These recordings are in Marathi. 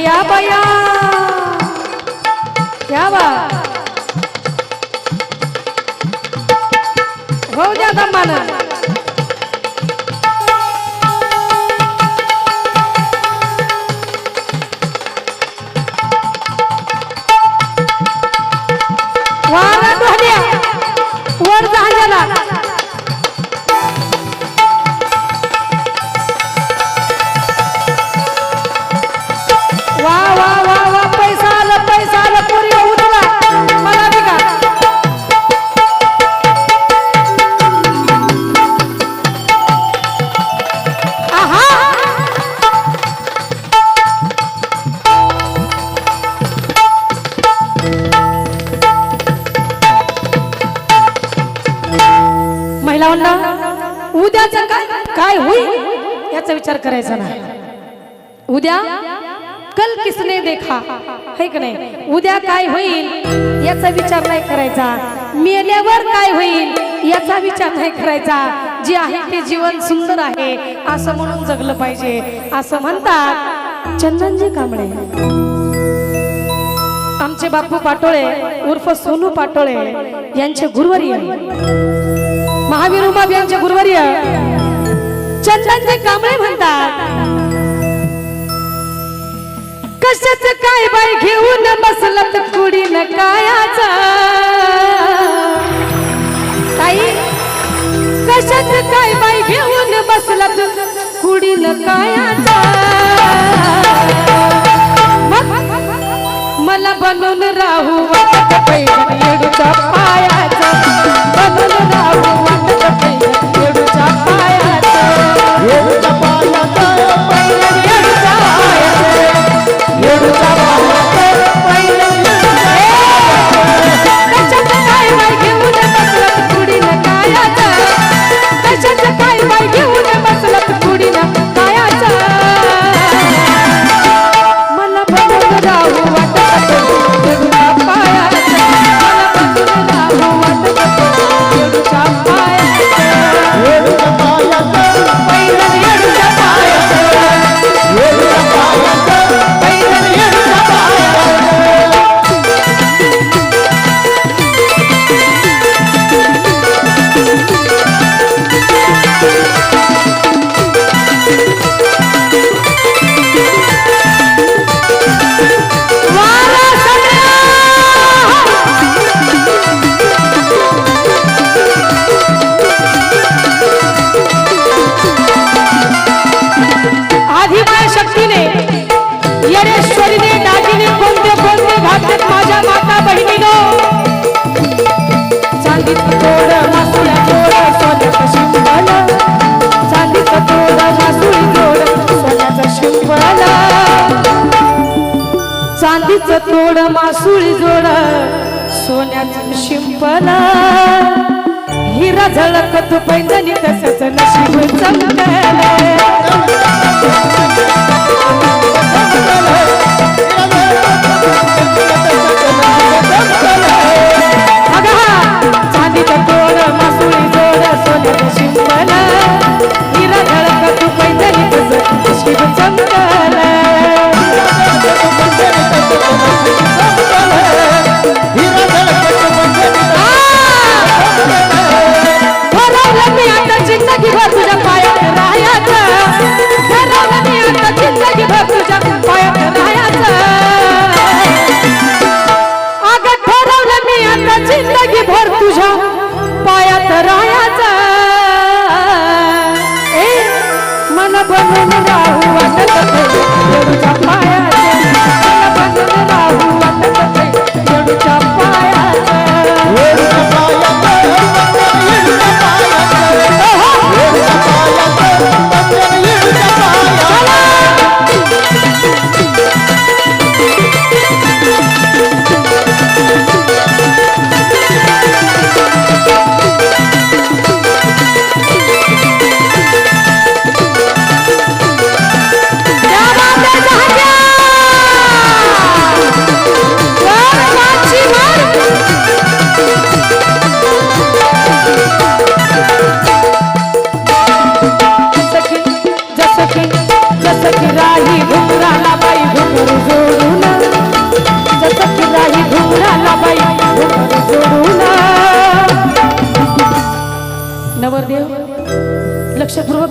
बया बया क्या बा हो द्या दमानं याचा विचार करायचा नाही उद्या कल किसने देखा? है की नाही? उद्या काय होईल याचा विचार नाही करायचा. मेल्यावर काय होईल याचा विचार नाही करायचा. जे आहे ते जीवन सुंदर आहे असं म्हणून जगलं पाहिजे. असं म्हणतात चंदनजी कांबळे. आमचे बापू पाटोळे उर्फ सोनू पाटोळे यांचे गुरुवर्य. महावीर उमाब यांचे गुरुवर्य. चंदनजी कांबळे म्हणतात. कशाच काय बाय घेऊन बसलत कुडीन कायाचा? चांदीचं तोड मासुळी जोड सोन्याचं शिंपल. हिरा झळकत पैंजणी तसंच नशीब चमकलं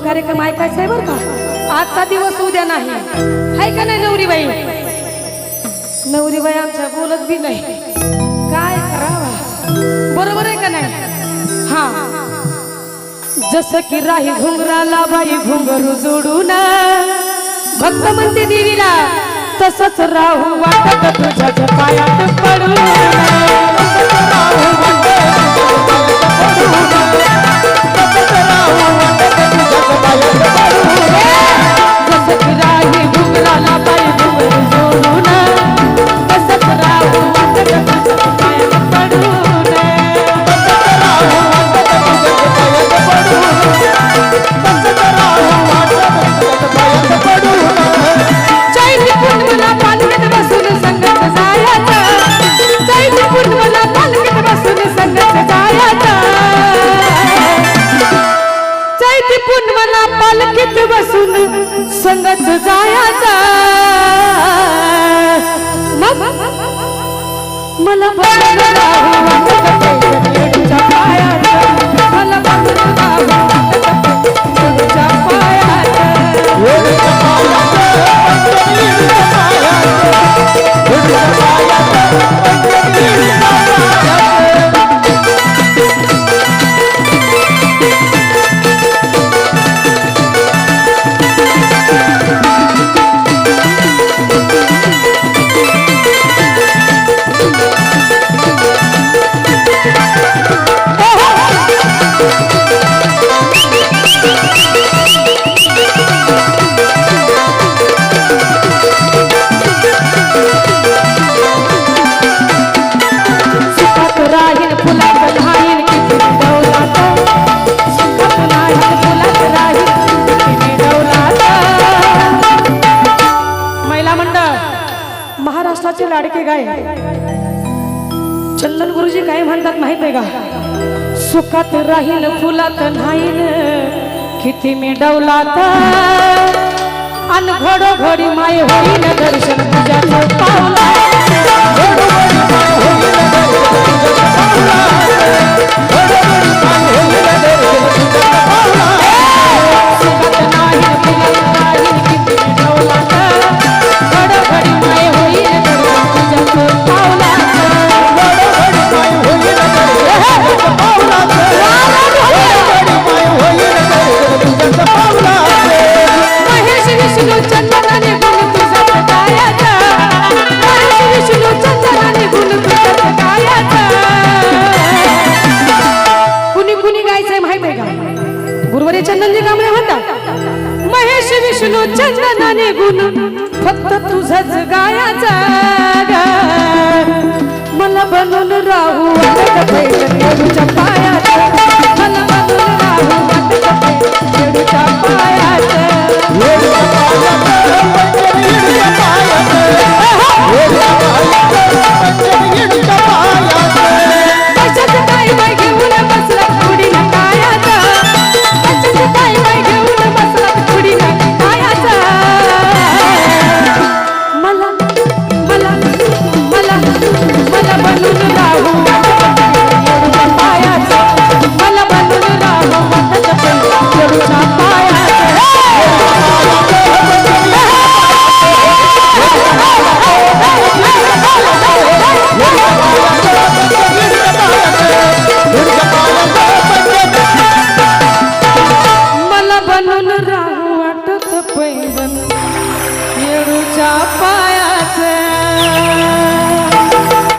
कार्यक्रम ऐकायचा आहे बरं का? आजचा दिवस उद्या नाही. आहे का नाही नवरीबाई? नवरीबाई आमच्या बोलत बी नाही. काय करावा? बरोबर आहे का नाही? हा. जसं की राही घुंगराला बाई घुंगरू जोडून. भक्त म्हणते देवीला तसंच राहू वाटत तुझ्या पायात पडून. जसं संगत जायाचा मला महाराष्ट्राचे लाडके गाय. चंदन गुरुजी काय म्हणतात माहीत आहे का? सुखात राहील फुलात नाही किती मी डवलात अन घडोघडी माय होईल दर्शन तुझ्या पावला मोरे चंदनजी कांबळे होता. महेश विष्णू चंदनाने गुण. फक्त तुझच गायाचा मला बनून राहू